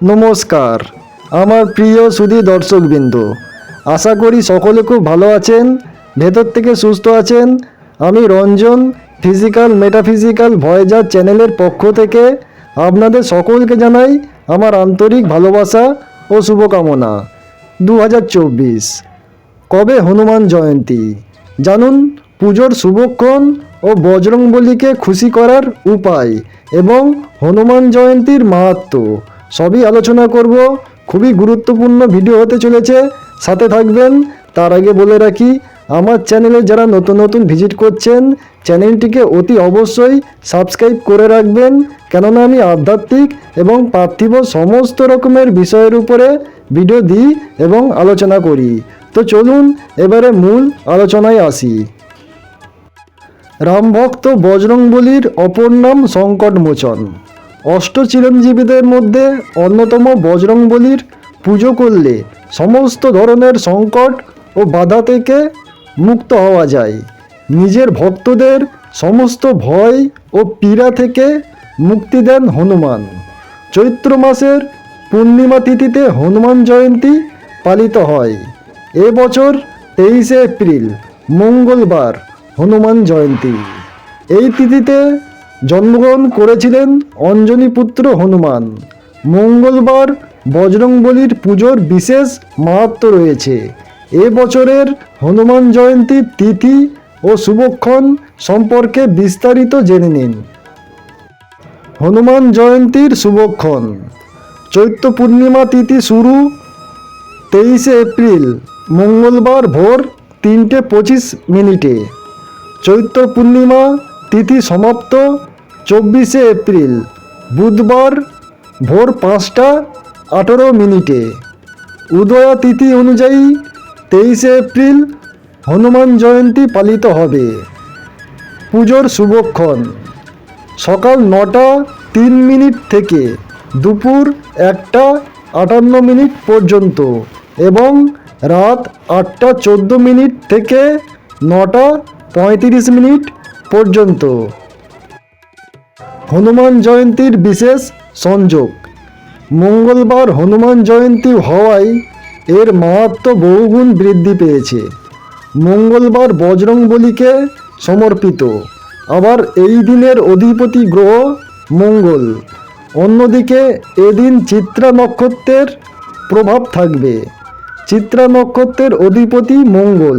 নমস্কার। আমার প্রিয় সুধী দর্শকবৃন্দ, আশা করি সকলে খুব ভালো আছেন, ভেতর থেকে সুস্থ আছেন। আমি রঞ্জন ফিজিক্যাল মেটাফিজিক্যাল ভয়েজার চ্যানেলের পক্ষ থেকে আপনাদের সকলকে জানাই আমার আন্তরিক ভালোবাসা ও শুভকামনা। দু হাজার চব্বিশ, কবে হনুমান জয়ন্তী? জানুন, পুজোর শুভক্ষণ ও বজরংবলীকে খুশি করার উপায় এবং হনুমান জয়ন্তীর মাহাত্ম। সবই আলোচনা করব। খুবই গুরুত্বপূর্ণ ভিডিও হতে চলেছে। সাথে থাকবেন। তার আগে বলে রাখি, আমার চ্যানেলে যারা নতুন নতুন ভিজিট করছেন, চ্যানেলটিকে অতি অবশ্যই সাবস্ক্রাইব করে রাখবেন। কেননা আমি আধ্যাত্মিক এবং পার্থিব সমস্ত রকমের বিষয়ের উপরে ভিডিও দিই এবং আলোচনা করি। তো চলুন, এবারে মূল আলোচনায় আসি। রামভক্ত বজরংবলীর অপর নাম সংকটমোচন। অষ্ট চিরঞ্জীবীদের মধ্যে অন্যতম বজরংবলীর পুজো করলে সমস্ত ধরনের সংকট ও বাধা থেকে মুক্ত হওয়া যায়। নিজের ভক্তদের সমস্ত ভয় ও পীড়া থেকে মুক্তি দেন হনুমান। চৈত্র মাসের পূর্ণিমা তিথিতে হনুমান জয়ন্তী পালিত হয়। এবছর তেইশে এপ্রিল, মঙ্গলবার হনুমান জয়ন্তী। এই তিথিতে জন্মগ্রহণ করেছিলেন অঞ্জনী পুত্র হনুমান। মঙ্গলবার বজরংবলীর পুজোর বিশেষ মাহাত্ম রয়েছে। এ বছরের হনুমান জয়ন্তীর তিথি ও শুভক্ষণ সম্পর্কে বিস্তারিত জেনে নিন। হনুমান জয়ন্তীর শুভক্ষণ। চৈত্র পূর্ণিমা তিথি শুরু তেইশে এপ্রিল, মঙ্গলবার ভোর তিনটে পঁচিশ মিনিটে। চৈত্র পূর্ণিমা তিথি সমাপ্ত, চব্বিশে এপ্রিল, বুধবার ভোর পাঁচটা, আঠেরো মিনিটে। উদয়া তিথি অনুযায়ী তেইশে এপ্রিল হনুমান জয়ন্তী পালিত হবে। পুজোর শুভক্ষণ। সকাল নটা, তিন মিনিট থেকে দুপুর একটা, আটান্ন মিনিট পর্যন্ত এবং রাত আটটা চোদ্দ মিনিট থেকে নটা পঁয়ত্রিশ মিনিট পর্যন্ত। হনুমান জয়ন্তীর বিশেষ সংযোগ। মঙ্গলবার হনুমান জয়ন্তী হওয়ায় এর মাহাত্ম বহুগুণ বৃদ্ধি পেয়েছে। মঙ্গলবার বজরংবলীকে সমর্পিত। আবার এই দিনের অধিপতি গ্রহ মঙ্গল। অন্যদিকে এদিন চিত্রা নক্ষত্রের প্রভাব থাকবে। চিত্রা নক্ষত্রের অধিপতি মঙ্গল।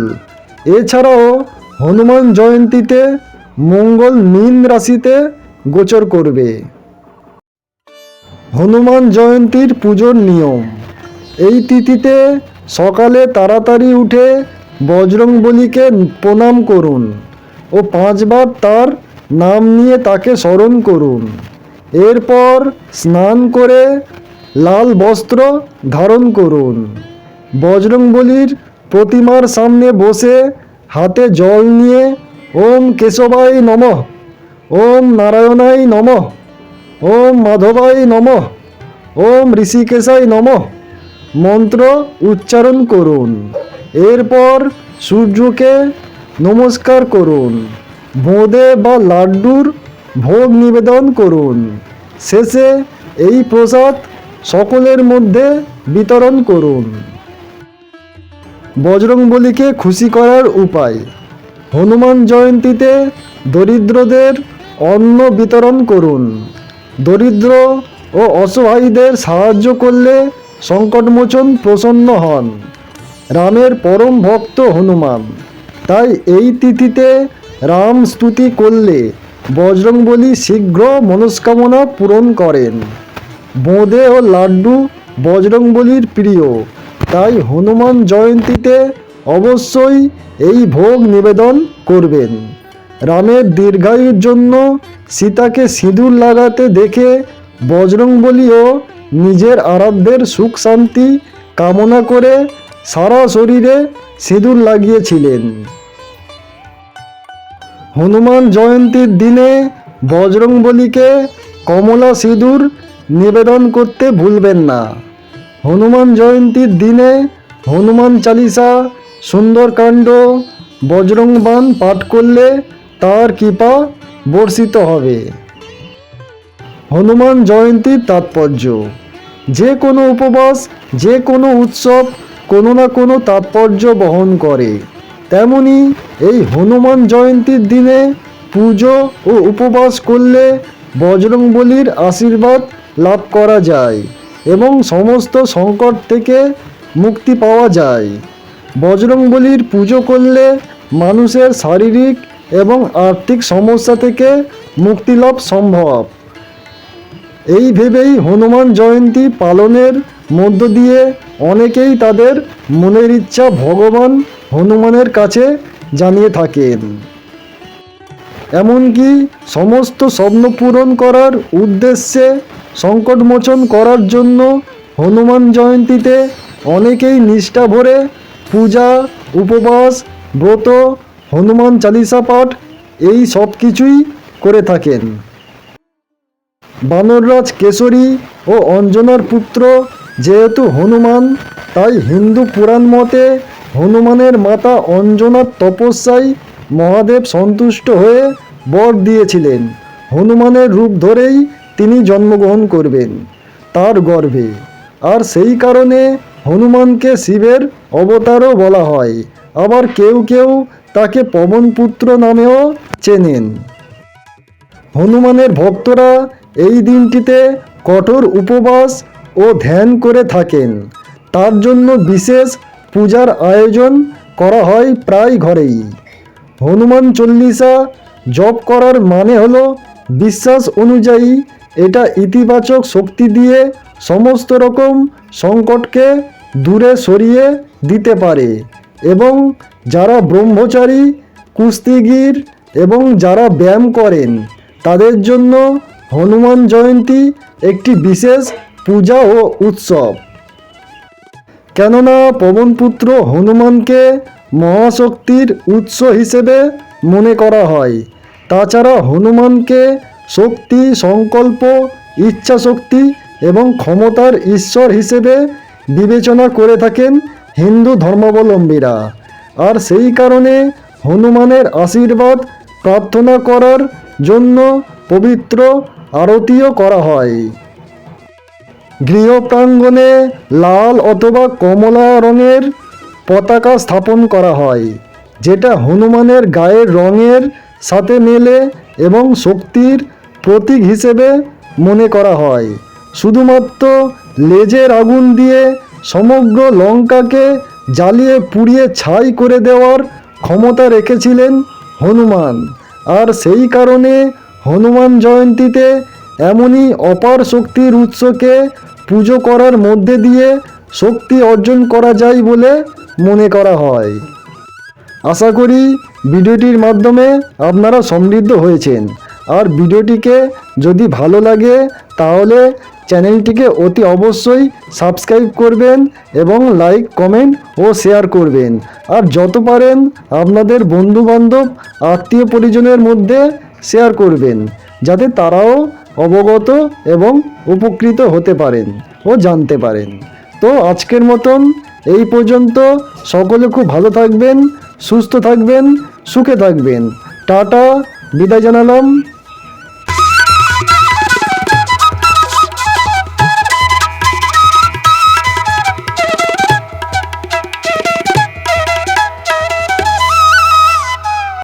এছাড়াও হনুমান জয়ন্তীতে মঙ্গল মীন রাশিতে গোচর করবে। হনুমান জয়ন্তীর পুজোর নিয়ম। এই তিথিতে সকালে তাড়াতাড়ি উঠে বজরংবলীকে প্রণাম করুন ও পাঁচবার তার নাম নিয়ে তাকে স্মরণ করুন। এরপর স্নান করে লাল বস্ত্র ধারণ করুন। বজরংবলীর প্রতিমার সামনে বসে হাতে জল নিয়ে ওম কেশবাই নমঃ। ওম নারায়ণাই নমঃ। ওম মাধবাই নমঃ। ওম ঋষিকেশাই নমঃ। মন্ত্র উচ্চারণ করুন। এরপর সূর্যকে নমস্কার করুন। বোঁদে বা লাড্ডুর ভোগ নিবেদন করুন। শেষে এই প্রসাদ সকলের মধ্যে বিতরণ করুন। বজরংবলীকে খুশি করার উপায়। হনুমান জয়ন্তীতে দরিদ্রদের অন্ন বিতরণ করুন। দরিদ্র ও অসহায়ীদের সাহায্য করলে সংকটমোচন প্রসন্ন হন। রামের পরম ভক্ত হনুমান। তাই এই তিথিতে রাম স্তুতি করলে বজরংবলী শীঘ্র মনস্কামনা পূরণ করেন। বোঁদে ও লাড্ডু বজরংবলীর প্রিয়। তাই হনুমান জয়ন্তীতে অবশ্যই এই ভোগ নিবেদন করবেন। রামের দীর্ঘায়ুর জন্য সীতাকে সিঁদুর লাগাতে দেখে বজরংবলীও নিজের আরাধ্যের সুখ শান্তি কামনা করে সারা শরীরে সিঁদুর লাগিয়েছিলেন। হনুমান জয়ন্তীর দিনে বজরংবলীকে কমলা সিঁদুর নিবেদন করতে ভুলবেন না। হনুমান জয়ন্তীর দিনে হনুমান চালিসা সুন্দরকাণ্ড বজরংবান পাঠ করলে তার কৃপা বর্ষিত হবে। হনুমান জয়ন্তীর তাৎপর্য, যে কোনো উপবাস, যে কোনো উৎসব কোনো না কোনো তাৎপর্য বহন করে। তেমনি এই হনুমান জয়ন্তীর দিনে পুজো ও উপবাস করলে বজরংবলীর আশীর্বাদ লাভ করা যায় এবং সমস্ত সংকট থেকে মুক্তি পাওয়া যায়। বজরংবলীর পুজো করলে মানুষের শারীরিক এবং আর্থিক সমস্যা থেকে মুক্তি লাভ সম্ভব। এই ভেবেই হনুমান জয়ন্তী পালনের মধ্য দিয়ে অনেকেই তাদের মনের ইচ্ছা ভগবান হনুমানের কাছে জানিয়ে থাকেন। এমনকি সমস্ত স্বপ্ন পূরণ করার উদ্দেশ্যে সংকটমোচন করার জন্য হনুমান জয়ন্তীতে অনেকেই নিষ্ঠা ভরে পূজা, উপবাস, ব্রত, হনুমান চালিসা পাঠ, এই সব কিছুই করে থাকেন। বানররাজ কেশরী ও অঞ্জনার পুত্র যেহেতু হনুমান, তাই হিন্দু পুরাণ মতে হনুমানের মাতা অঞ্জনার তপস্যায় মহাদেব সন্তুষ্ট হয়ে বর দিয়েছিলেন। হনুমানের রূপ ধরেই তিনি জন্মগ্রহণ করবেন, তার গর্ভে। আর সেই কারণে হনুমানকে শিবের অবতারও বলা হয়। আবার কেউ কেউ তাকে পবনপুত্র নামেও চেনেন। হনুমানের ভক্তরা এই দিনটিতে কঠোর উপবাস ও ধ্যান করে থাকেন। তার জন্য বিশেষ পূজার আয়োজন করা হয় প্রায় ঘরেই। হনুমান চল্লিশা জপ করার মানে হলো বিশ্বাস অনুযায়ী এটা ইতিবাচক শক্তি দিয়ে সমস্ত রকম সংকটকে দূরে সরিয়ে দিতে পারে এবং যারা ব্রহ্মচারী, কুস্তিগির এবং যারা ব্যায়াম করেন, তাদের জন্য হনুমান জয়ন্তী একটি বিশেষ পূজা ও উৎসব। কেননা পবনপুত্র হনুমানকে মহাশক্তির উৎস হিসেবে মনে করা হয়, তাছাড়া হনুমানকে শক্তি, সংকল্প, ইচ্ছাশক্তি এবং ক্ষমতার ঈশ্বর হিসেবে বিবেচনা করে থাকেন হিন্দু ধর্মাবলম্বীরা। আর সেই কারণে হনুমানের আশীর্বাদ প্রার্থনা করার জন্য পবিত্র আরতিও করা হয়। গৃহ প্রাঙ্গণে লাল অথবা কমলা রঙের পতাকা স্থাপন করা হয়, যেটা হনুমানের গায়ের রঙের সাথে মেলে এবং শক্তির প্রতীক হিসেবে মনে করা হয়। শুধুমাত্র লেজের আগুন দিয়ে সমগ্র লঙ্কাকে জ্বালিয়ে পুড়িয়ে ছাই করে দেওয়ার ক্ষমতা রেখেছিলেন হনুমান। আর সেই কারণে হনুমান জয়ন্তীতে এমনই অপার শক্তির উৎসকে পুজো করার মধ্যে দিয়ে শক্তি অর্জন করা যায় বলে মনে করা হয়। আশা করি ভিডিওটির মাধ্যমে আপনারা সমৃদ্ধ হয়েছেন। আর ভিডিওটিকে যদি ভালো লাগে তাহলে চ্যানেলটিকে অতি অবশ্যই সাবস্ক্রাইব করবেন এবং লাইক, কমেন্ট ও শেয়ার করবেন। আর যত পারেন আপনাদের বন্ধুবান্ধব, আত্মীয় পরিজনের মধ্যে শেয়ার করবেন, যাতে তারাও অবগত এবং উপকৃত হতে পারেন ও জানতে পারেন। তো আজকের মতন এই পর্যন্ত। সকলে খুব ভালো থাকবেন, সুস্থ থাকবেন, সুখে থাকবেন। টাটা, বিদায় জানালাম।